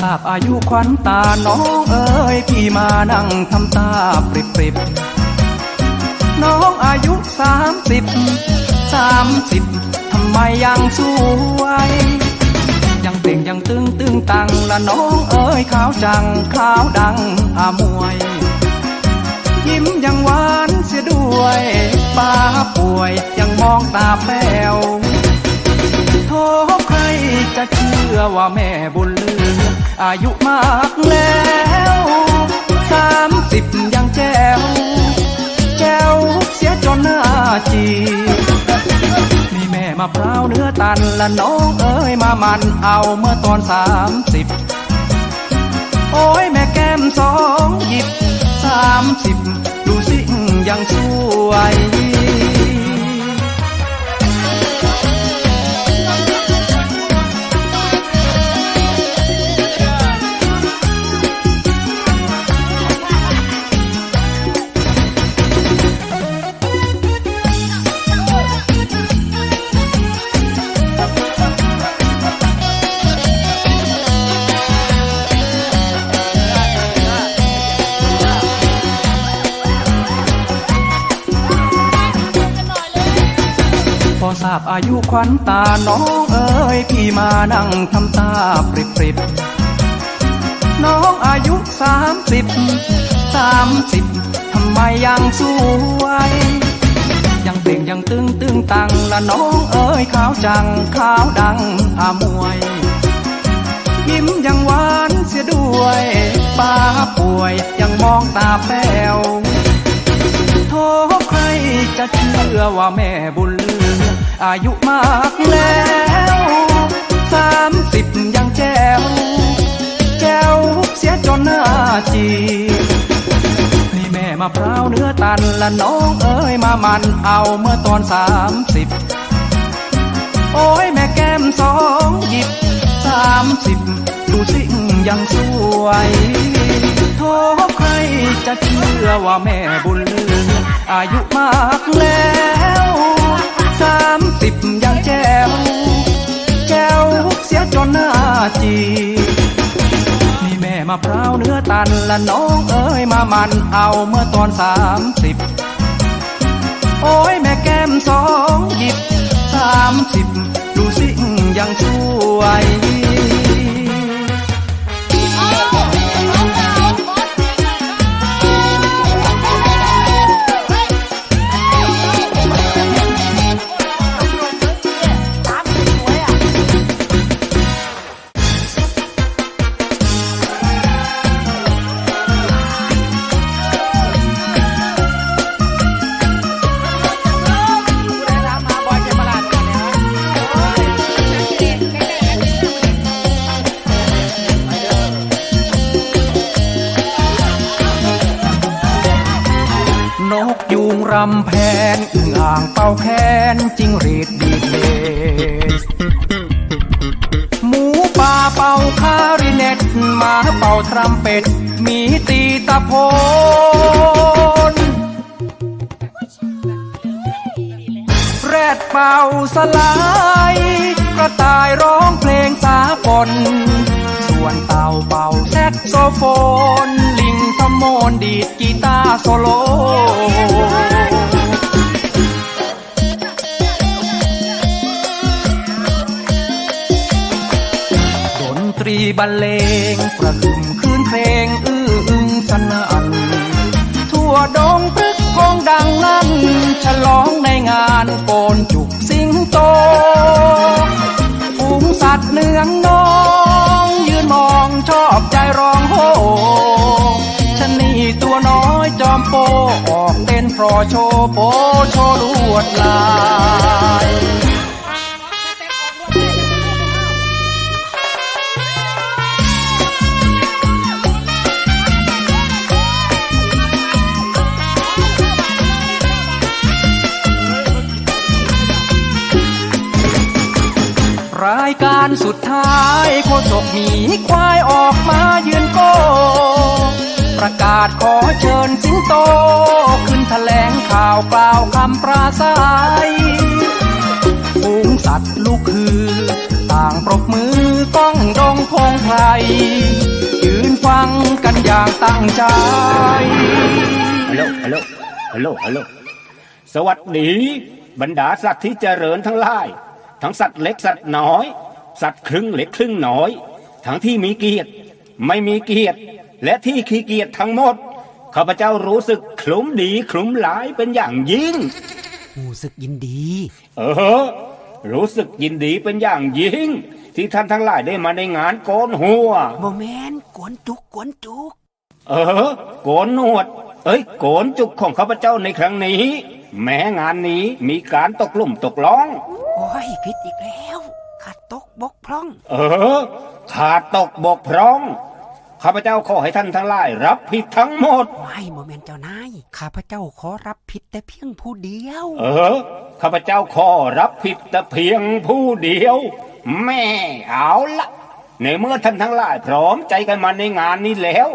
ทราบอายุขวัญตาน้องเอ๋ยพี่มานั่งทำตาปริบปริบน้องอายุสามสิบสามสิบทำไมยังสวยยังเต่งยังตึงตึงตังละน้องเอ๋ยขาวจังขาวดังอามวย ยิ้มยังหวานเสียด้วยป้าป่วยยังมองตาแป้วโทษใครจะเชื่อว่าแม่บุญลือ อายุมากแล้วสามสิบยังแจ๋วแจ๋วเสียจนหน้าจีมีแม่มาพร้าวเนื้อตันและน้องเอ้ยมามันเอาเมื่อตอนสามสิบโอ้ยแม่แก้มสองหยิบสามสิบดูสิยังสวย ทราบอายุขวัญตาน้องเอ๋ยพี่มานั่งทำตาปริบปริบน้องอายุสามสิบสามสิบทำไมยังสวย ยังเต่งยังตึงตึงตังละน้องเอ๋ยขาวจังขาวดังอามวย ยิ้มยังหวานเสียด้วยป้าป่วยยังมองตาแป้วโทษใครจะเชื่อว่าแม่บุญลือ อายุมากแล้วสามสิบยังแจวแจวเสียจนหน้าจีนี่แม่มาพร้าวเนื้อตันละน้องเอ้ยมามันเอาเมื่อตอนสามสิบโอ้ยแม่แก้มสองหยิบสามสิบดูสิยังสวยโทษใครจะเชื่อว่าแม่บุญลืออายุมากแล้ว สามสิบยังแจ๋วแจ๋วเสียจนหน้าจีนี่แม่มาพร้าวเนื้อตันละน้องเอ้ยมามันเอาเมื่อตอนสามสิบโอ้ยแม่แก้มสองหยิบสามสิบดูสิยังช่วยำแพนอึ่งอ่างเป่าแคนจิงรีดดีเลสหมูป่าเป่าคาริเนตหมาเป่าทรัมเป็ดมีตีตะโพนแรดเป่าสลายกระต่ายร้องเพลงสากลส่วนเต่าเป่าแซกโซโฟน ลิงทำโมนดีดกีตาร์โซโล บรรเลงประหึมคืนเพลงอื้ออึงสนั่นทั่วดงพึกโกงดังลั่นฉลองในงานโกนจุกสิงโตฝูงสัตว์เนืองน้อง ยืนมองชอบใจร้องโฮชนีตัวน้อยจอมโปออกเต้นฟรอโชว์โปโชว์ลวดลาย รายการสุดท้ายโคศกหมีควายออกมายืนโก้ประกาศขอเชิญสิงโต ขึ้นแถลงข่าวกล่าวคำปราศัยฝูงสัตว์ลูกคือ ต่างปรบมือก้องดองพงไพรยืนฟังกันอย่างตั้งใจ ฮัลโหล ฮัลโหล ฮัลโหล ฮัลโหล สวัสดี บรรดาสัตว์ที่เจริญทั้งหลาย ทั้งสัตว์เล็กสัตว์น้อย สัตว์ครึ่งเล็กครึ่งน้อย ทั้งที่มีเกียรติไม่มีเกียรติและที่ขี้เกียจทั้งหมดข้าพเจ้ารู้สึกคลุ้มดีคลุ้มหลายเป็นอย่างยิ่ง รู้สึกยินดี เออ รู้สึกยินดีเป็นอย่างยิ่ง ที่ท่านทั้งหลายได้มาในงานโกนหัวโมแมนกวนจุกกวนจุก เออ โกนหนวด เอ้ย โกนจุกของข้าพเจ้าในครั้งนี้ แม้งานนี้มีการตกหลุมตกล่องโอ้ ยผิดอีกแล้ว ขาดตกบกพร่อง เออ ขาดตกบกพร่อง ข้าพเจ้าขอให้ท่านทั้งหลายรับผิดทั้งหมด ไม่โมแมนเจ้านาย ข้าพเจ้าขอรับผิดแต่เพียงผู้เดียว เออ ข้าพเจ้าขอรับผิดแต่เพียงผู้เดียว แม่เอาละในเมื่อท่านทั้งหลายพร้อมใจกันมาในงานนี้แล้ว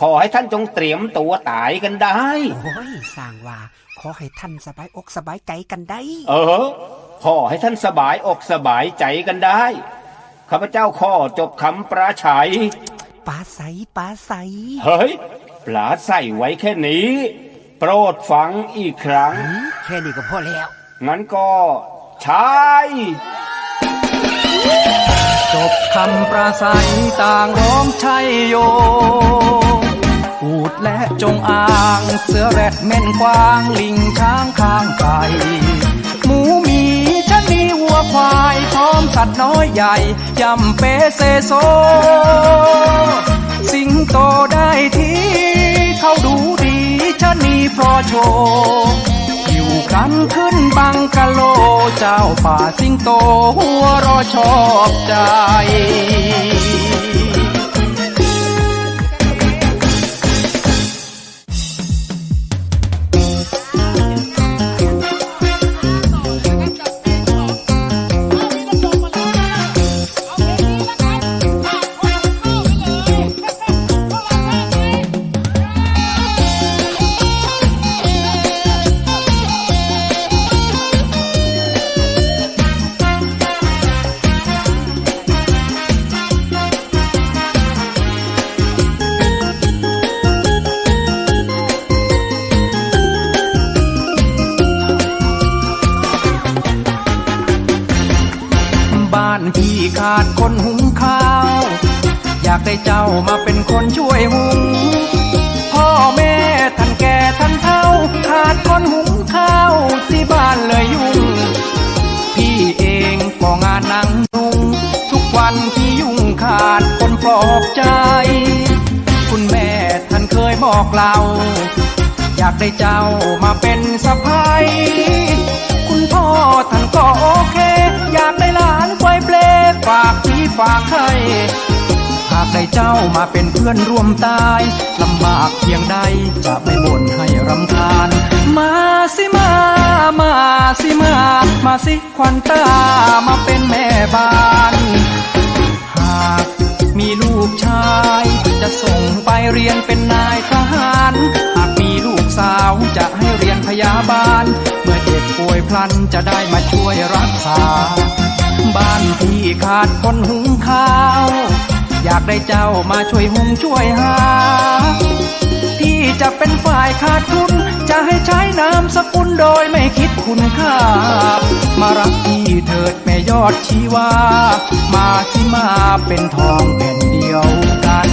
ขอให้ท่านจงเตรียมตัวตายกันได้ โอ้ยสร้างว่า ขอให้ท่านสบายอกสบายใจกันได้ เออ ขอให้ท่านสบายอกสบายใจกันได้ ข้าพเจ้าขอจบคำประชัยปลาใสปลาใส เฮ้ย ปลาใส่ไว้แค่นี้ โปรดฟังอีกครั้งหืมแค่นี้ก็พอแล้ว งั้นก็ใช่จบคำประสัยต่างร้องชัยโย อูดและจงอาง เสือแรดเม่นกวาง ลิงช้างข้างไก่หมูหมีชะนีวัว ควายพร้อมสัตว์น้อยใหญ่ยำเปเซโซ สิงโตได้ที่เขาดูดีชะนีพอโชว์อยู่กันขึ้นบังกะโล เจ้าป่าสิงโตหัวรอชอบใจ คนหุงข้าว อยากได้เจ้ามาเป็นคนช่วยหุง พ่อแม่ท่านแก่ท่านเฒ่าขาดคนหุงข้าวที่บ้านเลยยุ่ง พี่เองก็งานนังนุ่ง ทุกวันที่ยุ่งขาดคนปลอบใจ คุณแม่ท่านเคยบอกเรา อยากได้เจ้ามาเป็นสะพ้ายคุณพ่อท่านก็โอเค ฝากพี่ฝากให้หากได้เจ้ามาเป็นเพื่อนร่วมตายลำบากเพียงใดจะไม่บ่นให้รำคาญ มาสิมา มาสิมา มาสิควันตามาเป็นแม่บ้าน หากมีลูกชาย จะส่งไปเรียนเป็นนายทหาร หากมีลูกสาวจะให้เรียนพยาบาล เมื่อเจ็บป่วยพลันจะได้มาช่วยรักษา บ้านที่ขาดคนหุงข้าว อยากได้เจ้ามาช่วยหุงช่วยหา พี่จะเป็นฝ่ายขาดทุน จะให้ใช้นามสกุลโดยไม่คิดคุณค่า มารักพี่เถิดแม่ยอดชีวา มาที่มาเป็นทองแผ่นเดียวกัน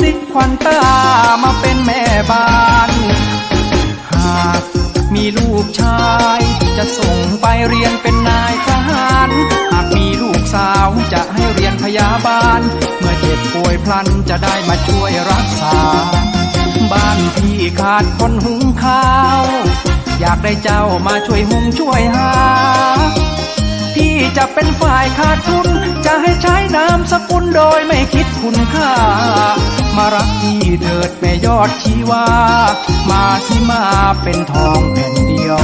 สิมามาสิควันตามาเป็นแม่บ้าน หากมีลูกชาย จะส่งไปเรียนเป็นนายทหาร หากมีลูกสาวจะให้เรียนพยาบาล เมื่อเจ็บป่วยพลันจะได้มาช่วยรักษา บ้านพี่ขาดคนหุงข้าว อยากได้เจ้ามาช่วยหุงช่วยหา พี่จะเป็นฝ่ายขาดทุน จะให้ใช้นามสกุลโดยไม่คิดคุณค่า มารักพี่เถิดแม่ยอดชีวา มาสิมาเป็นทองแผ่นเดียว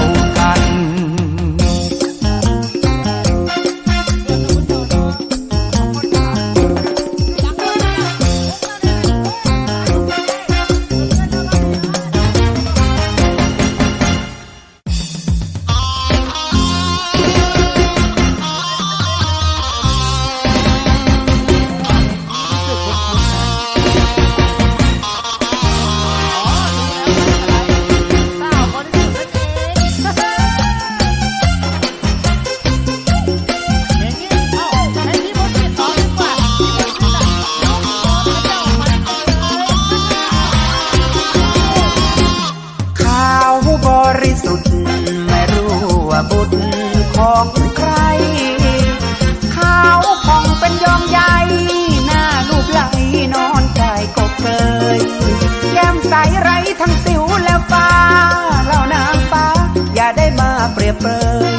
ได้มาเปรียบเปรย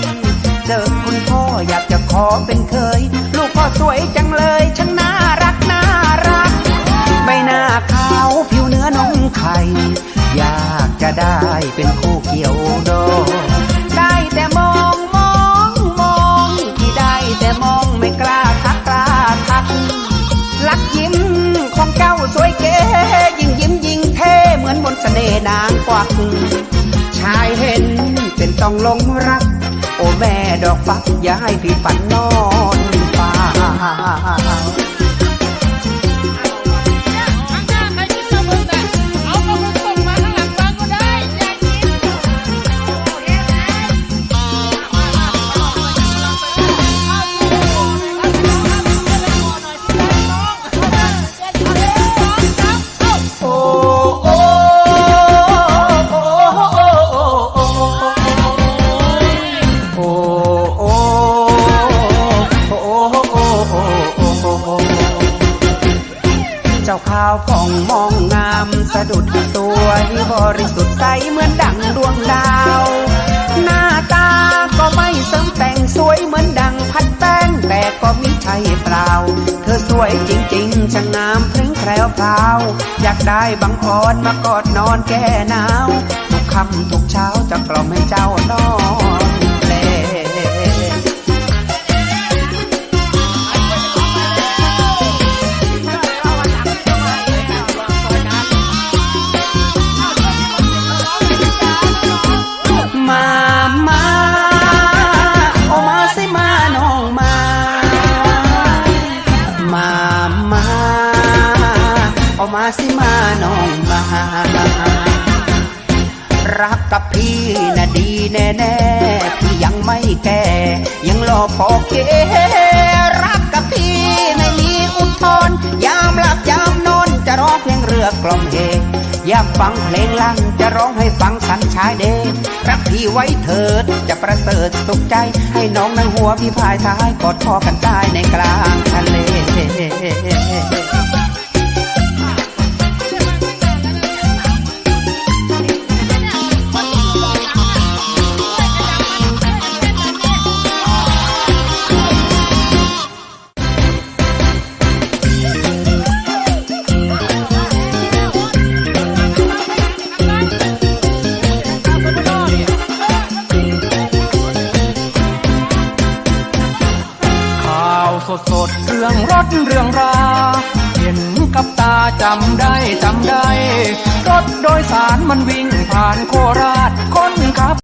เจอคุณพ่ออยากจะขอเป็นเคย ลูกพ่อสวยจังเลยช่างน่ารักน่ารัก ใบหน้าขาวผิวเนื้อน้องไข่ อยากจะได้เป็นคู่เกี่ยวดอ ต้องลงรัก โอ้แม่ดอกฟักอย่าให้พี่ฝันนอนฟ้า จ้าขาวผ่องมองงามสะดุดสวยบริสุทธิ์ใสเหมือนดังดวงดาว หน้าตาก็ไม่เสริมแต่งสวยเหมือนดังพัดแป้งแต่ก็มิใช่เปล่า เธอสวยจริงๆช่างงามพริ้งแพรวพราว อยากได้บางอ่อนมากอดนอนแก้หนาวทุกค่ำทุกเช้าจะกล่อมให้เจ้านอน พี่น่ะดีแน่แน่ๆพี่ยังไม่แก่ ยังรอพอเครักกับพี่ไม่มีอุทธร์ยามหลับยามนอนจะร้องเพลงเรือกล่อมเฮอยากฟังเพลงลังจะร้องให้ฟังสันชายเดชรักพี่ไว้เถิดจะประเสริฐสุขใจ ให้น้องนั่งหัวพี่พายท้ายกอดคอกันได้ในกลางทะเล สารมันวิ่งผ่านโคราชค